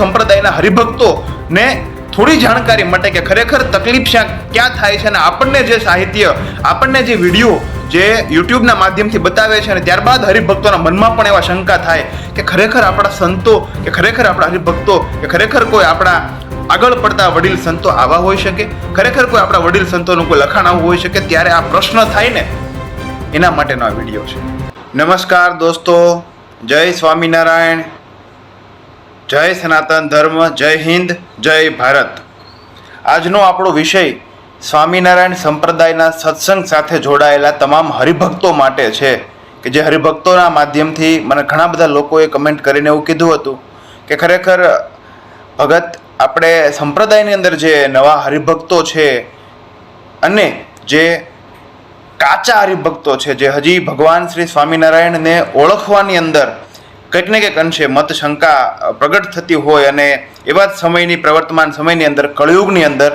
સંપ્રદાયના હરિભક્તોને થોડી જાણકારી માટે કે ખરેખર તકલીફ ક્યાં થાય છે અને આપણને જે સાહિત્ય, આપણને જે વીડિયો જે યુટ્યુબના માધ્યમથી બતાવે છે અને ત્યારબાદ હરિભક્તોના મનમાં પણ એવા શંકા થાય કે ખરેખર આપણા સંતો, કે ખરેખર આપણા હરિભક્તો, કે ખરેખર કોઈ આપણા આગળ પડતા વડીલ સંતો આવા હોઈ શકે? ખરેખર કોઈ આપણા વડીલ સંતોનું કોઈ લખાણ આવું હોઈ શકે? ત્યારે આ પ્રશ્ન થાય ને, એના માટેનો આ વીડિયો છે. નમસ્કાર દોસ્તો, જય સ્વામિનારાયણ. જય સનાતન ધર્મ, જય હિન્દ, જય ભારત. આજનો આપણો વિષય સ્વામિનારાયણ સંપ્રદાયના સત્સંગ સાથે જોડાયેલા તમામ હરિભક્તો માટે છે, કે જે હરિભક્તોના માધ્યમથી મને ઘણા બધા લોકોએ કમેન્ટ કરીને એવું કીધું હતું કે ખરેખર, ભગત, આપણે સંપ્રદાયની અંદર જે નવા હરિભક્તો છે અને જે કાચા હરિભક્તો છે, જે હજી ભગવાન શ્રી સ્વામિનારાયણને ઓળખવાની અંદર કંઈક ને કંઈક અંશે મત શંકા પ્રગટ થતી હોય અને એવા જ સમયની પ્રવર્તમાન સમયની અંદર, કળિયુગની અંદર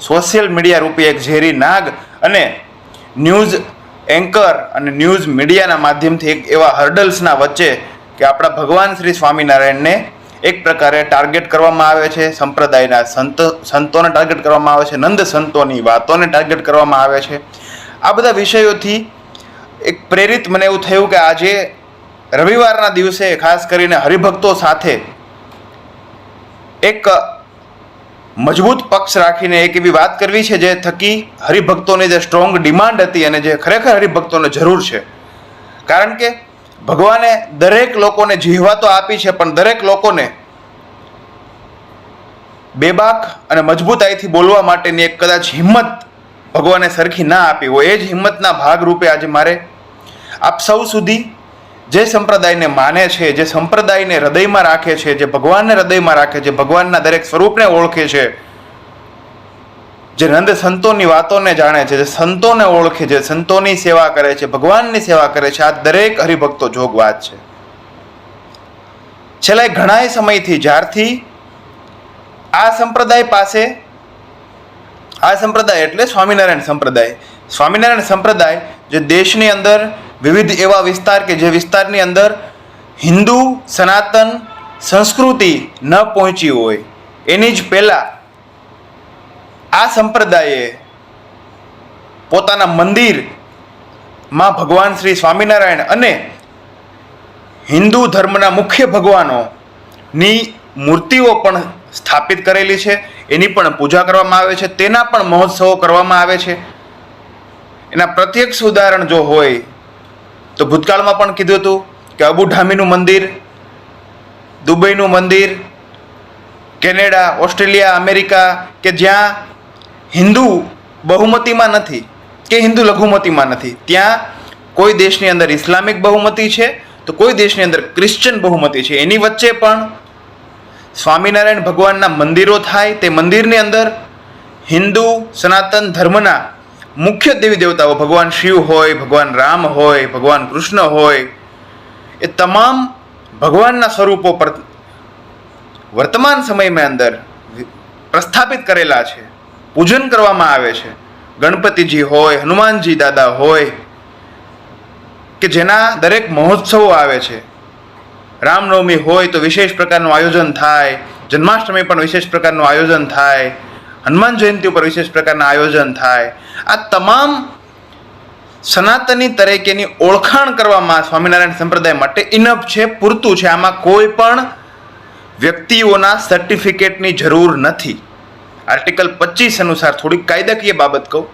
સોશિયલ મીડિયા રૂપી એક ઝેરી નાગ અને ન્યૂઝ એન્કર અને ન્યૂઝ મીડિયાના માધ્યમથી એક એવા હર્ડલ્સના વચ્ચે કે આપણા ભગવાન શ્રી સ્વામિનારાયણને એક પ્રકારે ટાર્ગેટ કરવામાં આવે છે, સંપ્રદાયના સંત, સંતોને ટાર્ગેટ કરવામાં આવે છે, નંદ સંતોની વાતોને ટાર્ગેટ કરવામાં આવે છે. આ બધા વિષયોથી એક પ્રેરિત મને એવું થયું કે આજે રવિવારના દિવસે ખાસ કરીને હરિભક્તો સાથે એક મજબૂત પક્ષ રાખીને એક એવી વાત કરવી છે જે થકી હરિભક્તોની જે સ્ટ્રોંગ ડિમાન્ડ હતી અને જે ખરેખર હરિભક્તોને જરૂર છે. કારણ કે ભગવાને દરેક લોકોને જીહવા તો આપી છે, પણ દરેક લોકોને બેબાક અને મજબૂતાઈથી બોલવા માટેની એક કદાચ હિંમત ભગવાને સરખી ના આપી હોય. એ જ હિંમતના ભાગરૂપે આજે મારે આપ સૌ સુધી જે સંપ્રદાયને માને છે, જે સંપ્રદાયને હૃદયમાં રાખે છે, જે ભગવાનને હૃદયમાં રાખે છે ભગવાનના દરેક સ્વરૂપને ઓળખે છે, જે નંદ સંતોની વાતોને જાણે છે, જે સંતોને ઓળખે છે, સંતોની સેવા કરે છે, ભગવાનની સેવા કરે છે, આ દરેક હરિભક્તો જોગવાદ છે. છેલ્લા ઘણા સમયથી, જ્યારથી આ સંપ્રદાય પાસે, આ સંપ્રદાય એટલે સ્વામિનારાયણ સંપ્રદાય. સ્વામિનારાયણ સંપ્રદાય જે દેશની અંદર વિવિધ એવા વિસ્તાર કે જે વિસ્તારની અંદર હિન્દુ, સનાતન સંસ્કૃતિ ન પહોંચી હોય. એની જ પહેલાં આ સંપ્રદાયે પોતાના મંદિરમાં ભગવાન શ્રી સ્વામિનારાયણ અને હિન્દુ ધર્મના મુખ્ય ભગવાનોની મૂર્તિઓ પણ સ્થાપિત કરેલી છે. એની પણ પૂજા કરવામાં આવે છે. તેના પણ મહોત્સવો કરવામાં આવે છે. એના પ્રત્યક્ષ ઉદાહરણ જો હોય તો ભૂતકાળમાં પણ કીધું હતું કે અબુધામીનું મંદિર, દુબઈનું મંદિર, કેનેડા, ઓસ્ટ્રેલિયા, અમેરિકા, કે જ્યાં હિન્દુ બહુમતીમાં નથી, કે હિન્દુ લઘુમતીમાં નથી. ત્યાં કોઈ દેશની અંદર ઇસ્લામિક બહુમતી છે, તો કોઈ દેશની અંદર ક્રિશ્ચન બહુમતી છે. એની વચ્ચે પણ સ્વામિનારાયણ ભગવાનના મંદિરો થાય. તે મંદિરની અંદર હિન્દુ, સનાતન ધર્મના મુખ્ય દેવી દેવતાઓ, ભગવાન શિવ હોય, ભગવાન રામ હોય, ભગવાન કૃષ્ણ હોય, એ તમામ ભગવાનના સ્વરૂપો પર વર્તમાન સમયમાં અંદર પ્રસ્થાપિત કરેલા છે. પૂજન કરવામાં આવે છે. ગણપતિજી હોય, હનુમાનજી દાદા હોય, કે જેના દરેક મહોત્સવો આવે છે. રામનવમી હોય તો વિશેષ પ્રકારનું આયોજન થાય. જન્માષ્ટમી પણ વિશેષ પ્રકારનું આયોજન થાય. હનુમાન જયંતિ ઉપર વિશેષ પ્રકારના આયોજન થાય. આ તમામ સનાતની તરીકેની ઓળખાણ કરવામાં સ્વામિનારાયણ સંપ્રદાય માટે ઇનફ છે, પૂરતું છે. આમાં કોઈ પણ વ્યક્તિઓના સર્ટિફિકેટની જરૂર નથી. આર્ટિકલ પચીસ અનુસાર થોડીક કાયદાકીય બાબત કહું.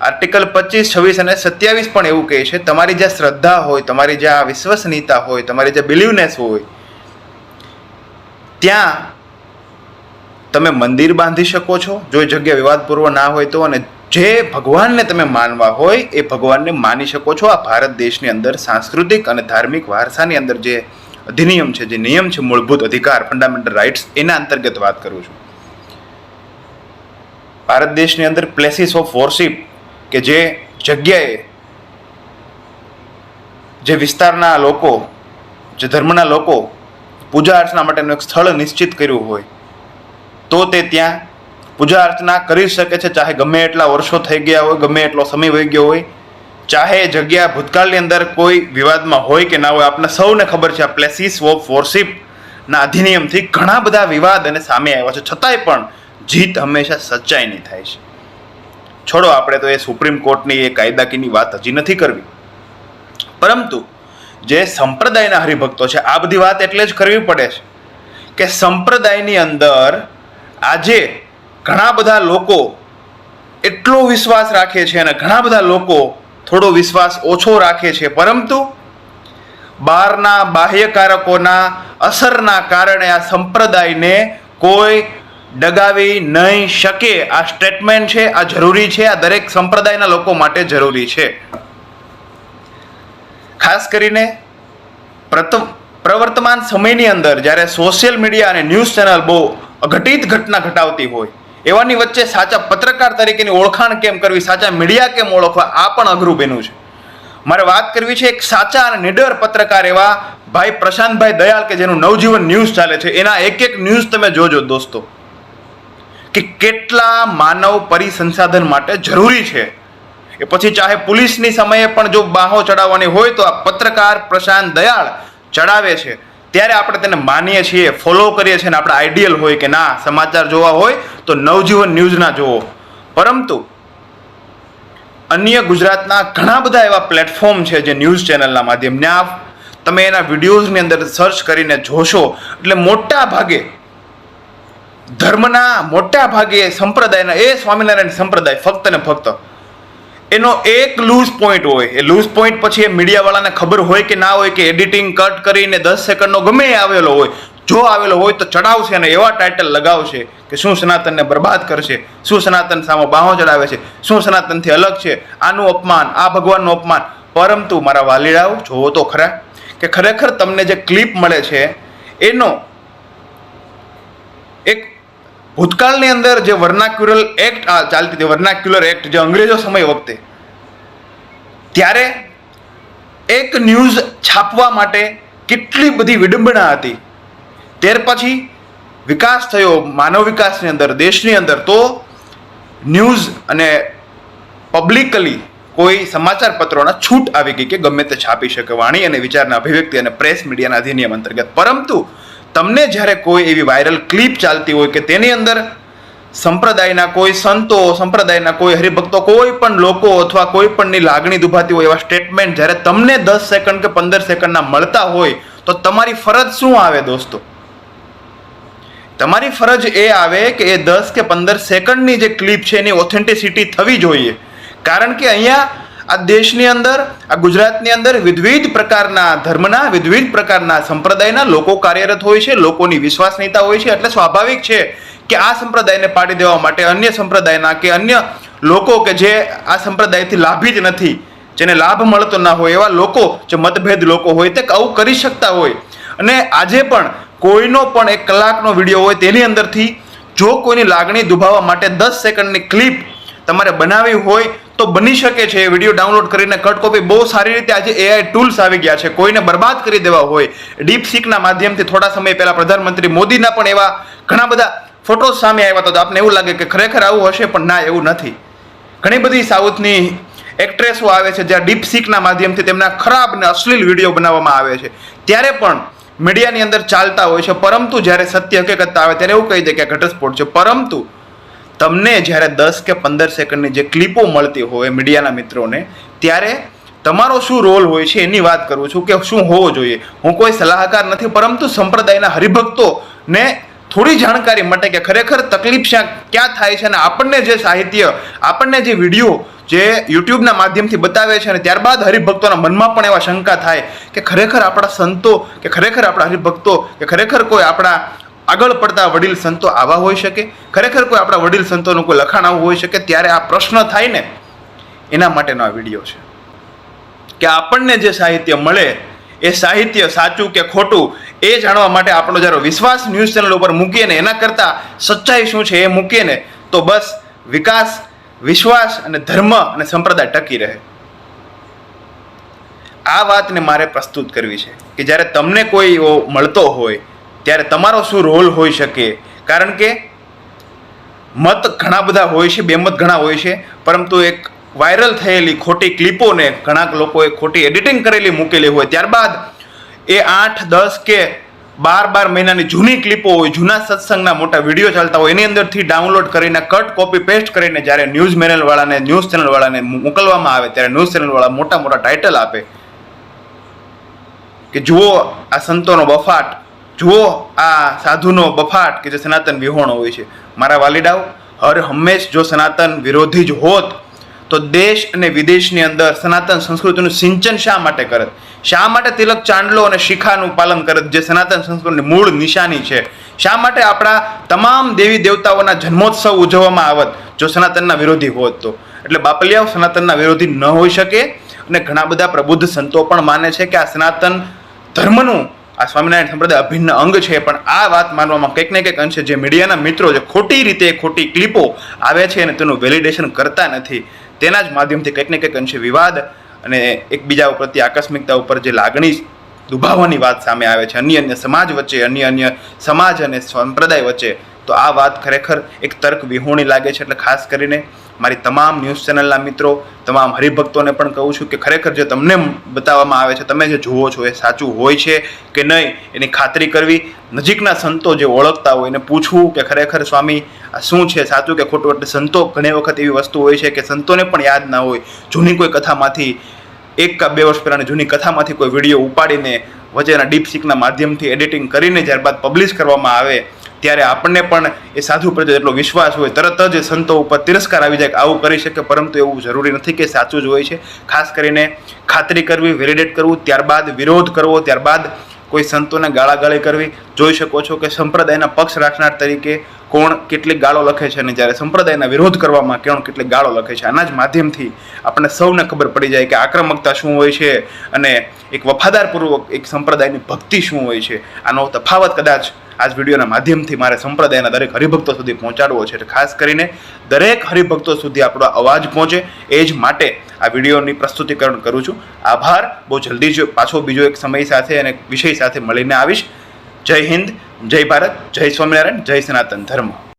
આર્ટિકલ પચીસ, છવ્વીસ અને સત્યાવીસ પણ એવું કહે છે, તમારી જ્યાં શ્રદ્ધા હોય, તમારી જ્યાં વિશ્વસનીયતા હોય, તમારી જ્યાં બિલીવનેસ હોય, ત્યાં તમે મંદિર બાંધી શકો છો. જો એ જગ્યા વિવાદપૂર્વ ના હોય તો અને જે ભગવાનને તમે માનવા હોય એ ભગવાનને માની શકો છો. આ ભારત દેશની અંદર સાંસ્કૃતિક અને ધાર્મિક વારસાની અંદર જે અધિનિયમ છે, જે નિયમ છે, મૂળભૂત અધિકાર ફંડામેન્ટલ રાઇટ્સ એના અંતર્ગત વાત કરું છું. ભારત દેશની અંદર પ્લેસીસ ઓફ વોરશિપ કે જે જગ્યાએ જે વિસ્તારના લોકો, જે ધર્મના લોકો પૂજા અર્ચના માટેનું એક સ્થળ નિશ્ચિત કર્યું હોય તો તે ત્યાં પૂજા અર્ચના કરી શકે છે. ચાહે ગમે એટલા વર્ષો થઈ ગયા હોય, ગમે એટલો સમય વહી ગયો હોય, ચાહે એ જગ્યા ભૂતકાળની અંદર કોઈ વિવાદમાં હોય કે ના હોય, આપને સૌને ખબર છે આ પ્લેસીસ ઓફ વોરશિપના અધિનિયમથી ઘણા બધા વિવાદ અને સામે આવ્યા છે. છતાંય પણ જીત હંમેશા સચ્ચાઈની થાય છે. છોડો, આપણે તો એ સુપ્રીમ કોર્ટની એ કાયદાકીની વાત હજી નથી કરવી. પરંતુ જે સંપ્રદાયના હરિભક્તો છે, આ બધી વાત એટલે જ કરવી પડે છે કે સંપ્રદાયની અંદર આજે ઘણા બધા લોકો એટલો વિશ્વાસ રાખે છે અને ઘણા બધા લોકો થોડો વિશ્વાસ ઓછો રાખે છે. પરંતુ બહારના બાહ્યકારકોના અસરના કારણે આ સંપ્રદાયને કોઈ ડગાવી નહીં શકે. આ સ્ટેટમેન્ટ છે, આ જરૂરી છે, આ દરેક સંપ્રદાયના લોકો માટે જરૂરી છે. ખાસ કરીને પ્રવર્તમાન સમયની અંદર જ્યારે સોશિયલ મીડિયા અને ન્યૂઝ ચેનલ બહુ અઘટિત ઘટના ઘટાવતી હોય. એવાની વચ્ચે સાચા પત્રકાર તરીકેની ઓળખાણ કેમ કરવી, સાચા મીડિયા કેમ ઓળખવા, આ પણ અઘરું બન્યું છે. મારે વાત કરવી છે એક સાચા અને નિડર પત્રકાર એવા ભાઈ પ્રશાંતભાઈ દયાલ કે જેનું નવજીવન ન્યૂઝ ચાલે છે. એના એક એક ન્યૂઝ તમે જોજો દોસ્તો. કે કેટલા માનવ પરિસંસાધન માટે જરૂરી છે. એ પછી ચાહે પોલીસની સમયે પણ જો બાહો ચડાવવાની હોય તો આ પત્રકાર પ્રશાંત દયાળ ચડાવે છે. ત્યારે આપણે તેને માનીએ છીએ ફોલો કરીએ છીએ અને આપણે આઈડિયલ હોય કે ના, સમાચાર જોવા હોય તો નવજીવન ન્યૂઝના જોવો પરંતુ અન્ય ગુજરાતના ઘણા બધા એવા પ્લેટફોર્મ છે જે ન્યૂઝ ચેનલના માધ્યમને આ તમે એના વિડીયોઝની અંદર સર્ચ કરીને જોશો, એટલે મોટા ભાગે ધર્મના મોટા ભાગે સંપ્રદાયના, એ સ્વામિનારાયણ સંપ્રદાય ફક્ત ને ફક્ત એનો એક લૂઝ પોઈન્ટ હોય. એ લૂઝ પોઈન્ટ પછી એ મીડિયાવાળાને ખબર હોય કે ના હોય કે એડિટિંગ કટ કરીને દસ સેકન્ડનો ગમે એ આવેલો હોય, જો આવેલો હોય તો ચડાવશે અને એવા ટાઇટલ લગાવશે કે શું સનાતનને બરબાદ કરશે, શું સનાતન સામે બાહો ચડાવે છે, શું સનાતનથી અલગ છે, આનું અપમાન, આ ભગવાનનું અપમાન. પરંતુ મારા વાલીડાઓ જોવો તો ખરા કે ખરેખર તમને જે ક્લિપ મળે છે, એનો એક ભૂતકાળની અંદર જે વર્નાક્યુલર એક્ટ ચાલતી હતી, વર્નાક્યુલર એક્ટ જે અંગ્રેજો સમય વખતે, ત્યારે એક ન્યૂઝ છાપવા માટે કેટલી બધી વિડંબના હતી. ત્યાર પછી વિકાસ થયો માનવ વિકાસની અંદર, દેશની અંદર. તો ન્યૂઝ અને પબ્લિકલી કોઈ સમાચાર પત્રોના છૂટ આવી ગઈ કે ગમે તે છાપી શકે વાણી અને વિચારના અભિવ્યક્તિ અને પ્રેસ મીડિયાના અધિનિયમ અંતર્ગત. પરંતુ તમને જ્યારે કોઈ એવી વાયરલ ક્લિપ ચાલતી હોય કે તેની અંદર સંપ્રદાયના કોઈ સંતો, સંપ્રદાયના કોઈ હરિભક્તો, કોઈ પણ લોકો અથવા કોઈ પણની લાગણી દુભાતી હોય એવા સ્ટેટમેન્ટ જ્યારે તમને દસ સેકન્ડ કે પંદર સેકન્ડના મળતા હોય, તો તમારી ફરજ શું આવે દોસ્તો? તમારી ફરજ એ આવે કે એ દસ કે પંદર સેકન્ડની જે ક્લિપ છે એની ઓથેન્ટિસિટી થવી જોઈએ. કારણ કે અહીંયા આ દેશની અંદર, આ ગુજરાતની અંદર વિવિધ પ્રકારના ધર્મના, વિવિધ પ્રકારના સંપ્રદાયના લોકો કાર્યરત હોય છે, લોકોની વિશ્વાસનીયતા હોય છે. એટલે સ્વાભાવિક છે કે આ સંપ્રદાયને પાડી દેવા માટે અન્ય સંપ્રદાયના કે અન્ય લોકો કે જે આ સંપ્રદાયથી લાભી જ નથી, જેને લાભ મળતો ના હોય, એવા લોકો જે મતભેદ લોકો હોય તે આવું કરી શકતા હોય. અને આજે પણ કોઈનો પણ એક કલાકનો વીડિયો હોય તેની અંદરથી જો કોઈની લાગણી દુભાવવા માટે દસ સેકન્ડની ક્લિપ તમારે બનાવી હોય તો બની શકે છે વીડિયો ડાઉનલોડ કરીને કટ કોપી બહુ સારી રીતે આજે એઆઈ ટૂલ્સ આવી ગયા છે. કોઈને બરબાદ કરી દેવા હોય ડીપ સીકના માધ્યમથી થોડા સમય પહેલા પ્રધાનમંત્રી મોદીના પણ એવા ઘણા બધા ફોટોઝ સામે આવ્યા હતા. તો આપને એવું લાગે કે ખરેખર આવું હશે, પણ ના, એવું નથી. ઘણી બધી સાઉથની એક્ટ્રેસો આવે છે, જ્યાં ડીપ સીકના માધ્યમથી તેમના ખરાબ અને અશ્લીલ વીડિયો બનાવવામાં આવે છે. ત્યારે પણ મીડિયાની અંદર ચાલતા હોય છે. પરંતુ જ્યારે સત્ય હકીકત આવે, ત્યારે એવું કહી દે કે ઘટસ્ફોટ છે. પરંતુ તમને જ્યારે દસ કે પંદર સેકન્ડની જે ક્લિપો મળતી હોય મીડિયાના મિત્રોને, ત્યારે તમારો શું રોલ હોય છે એની વાત કરું છું કે શું હોવો જોઈએ. હું કોઈ સલાહકાર નથી, પરંતુ સંપ્રદાયના હરિભક્તોને થોડી જાણકારી માટે કે ખરેખર તકલીફ ક્યાં થાય છે અને આપણને જે સાહિત્ય, આપણને જે વીડિયો જે યુટ્યુબના માધ્યમથી બતાવે છે અને ત્યારબાદ હરિભક્તોના મનમાં પણ એવા શંકા થાય કે ખરેખર આપણા સંતો, કે ખરેખર આપણા હરિભક્તો, કે ખરેખર કોઈ આપણા આગળ પડતા વડીલ સંતો આવા હોઈ શકે? ખરેખર કોઈ આપણા વડીલ સંતોનું કોઈ લખાણ આવું હોઈ શકે? ત્યારે આ પ્રશ્ન થાય ને, એના માટેનો આ વીડિયો છે. કે આપણને જે સાહિત્ય મળે, એ સાહિત્ય સાચું કે ખોટું, એ જાણવા માટે આપણો જ્યારે વિશ્વાસ ન્યૂઝ ચેનલ ઉપર મૂકીએ ને, એના કરતાં સચ્ચાઈ શું છે એ મૂકીએ ને, તો બસ વિકાસ, વિશ્વાસ અને ધર્મ અને સંપ્રદાય ટકી રહે. આ વાતને મારે પ્રસ્તુત કરવી છે કે જ્યારે તમને કોઈ એવો મળતો હોય ત્યારે તમારો શું રોલ હોઈ શકે? કારણ કે મત ઘણા બધા હોય છે, બેમત ઘણા હોય છે, પરંતુ એક વાયરલ થયેલી ખોટી ક્લિપોને ઘણા લોકોએ ખોટી એડિટિંગ કરેલી મૂકેલી હોય. ત્યારબાદ એ આઠ, દસ કે બાર બાર મહિનાની જૂની ક્લિપો હોય, જૂના સત્સંગના મોટા વીડિયો ચાલતા હોય, એની અંદરથી ડાઉનલોડ કરીને કટ કોપી પેસ્ટ કરીને જ્યારે ન્યૂઝ મેનલવાળાને ન્યૂઝ ચેનલવાળાને મોકલવામાં આવે, ત્યારે ન્યૂઝ ચેનલવાળા મોટા મોટા ટાઇટલ આપે. કે જુઓ આ સંતોનો બફાટ જુઓ આ સાધુનો બફાટ કે જે સનાતન વિહોણો હોય છે. મારા વાલીડાઓ, હર હંમેશ જો સનાતન વિરોધી જ હોત, તો દેશ અને વિદેશની અંદર સનાતન સંસ્કૃતિનું સિંચન શા માટે કરત? શા માટે તિલક ચાંદલો અને શિખાનું પાલન કરત, જે સનાતન સંસ્કૃતિની મૂળ નિશાની છે? શા માટે આપણા તમામ દેવી દેવતાઓના જન્મોત્સવ ઉજવવામાં આવત, જો સનાતનના વિરોધી હોત તો? એટલે બાપલિયાઓ સનાતનના વિરોધી ન હોઈ શકે અને ઘણા બધા પ્રબુદ્ધ સંતો પણ માને છે કે આ સનાતન ધર્મનું આ સ્વામિનારાયણ સંપ્રદાય અભિન્ન અંગ છે, પણ આ વાત માનવામાં કંઈક ને કંઈક અંશે જે મીડિયાના મિત્રો જે ખોટી રીતે ખોટી ક્લિપો આવે છે અને તેનું વેલિડેશન કરતા નથી, તેના જ માધ્યમથી કંઈક ને કંઈક અંશે વિવાદ અને એકબીજા પ્રત્યે આકસ્મિકતા ઉપર જે લાગણી દુભાવવાની વાત સામે આવે છે, અન્ય અન્ય સમાજ વચ્ચે, અન્ય અન્ય સમાજ અને સંપ્રદાય વચ્ચે, તો આ વાત ખરેખર એક તર્ક વિહોણી લાગે છે, એટલે ખાસ કરીને મારી તમામ ન્યૂઝ ચેનલના મિત્રો, તમામ હરિભક્તોને પણ કહું છું કે ખરેખર જે તમને બતાવવામાં આવે છે, તમે જે જુઓ છો એ સાચું હોય છે કે નહીં, એની ખાતરી કરવી. નજીકના સંતો જે ઓળખતા હોય એને પૂછવું કે ખરેખર સ્વામી, આ શું છે? સાચું કે ખોટું? એટલે સંતો ઘણી વખત એવી વસ્તુ હોય છે કે સંતોને પણ યાદ ના હોય. જૂની કોઈ કથામાંથી, એક કા બે વર્ષ પહેલાંની જૂની કથામાંથી કોઈ વીડિયો ઉપાડીને વચ્ચેના ડીપસીકના માધ્યમથી એડિટિંગ કરીને ત્યારબાદ પબ્લિશ કરવામાં આવે. ત્યારે આપણને પણ એ સાધુ પ્રત્યે એટલો વિશ્વાસ હોય, તરત જ સંતો ઉપર તિરસ્કાર આવી જાય કે આવું કરી શકે, પરંતુ એવું જરૂરી નથી કે સાચું જ હોય છે. ખાસ કરીને ખાતરી કરવી વેલિડેટ કરવું, ત્યારબાદ વિરોધ કરવો, ત્યારબાદ કોઈ સંતોને ગાળાગાળી કરવી. જોઈ શકો છો કે સંપ્રદાયના પક્ષ રાખનાર તરીકે કોણ કેટલીક ગાળો લખે છે અને જ્યારે સંપ્રદાયના વિરોધ કરવામાં કોણ કેટલીક ગાળો લખે છે, આના જ માધ્યમથી આપણને સૌને ખબર પડી જાય કે આક્રમકતા શું હોય છે અને એક વફાદારપૂર્વક એક સંપ્રદાયની ભક્તિ શું હોય છે. આનો તફાવત કદાચ આ જ વિડીયોના માધ્યમથી મારે સંપ્રદાયના દરેક હરિભક્તો સુધી પહોંચાડવો છે એટલે ખાસ કરીને દરેક હરિભક્તો સુધી આપણો અવાજ પહોંચે એ જ માટે આ વિડીયોની પ્રસ્તુતિકરણ કરું છું. આભાર. બહુ જલ્દી જ પાછો બીજો એક સમય સાથે અને વિષય સાથે મળીને આવીશ. જય હિન્દ. જય ભારત. જય સ્વામિનારાયણ. જય સનાતન ધર્મ.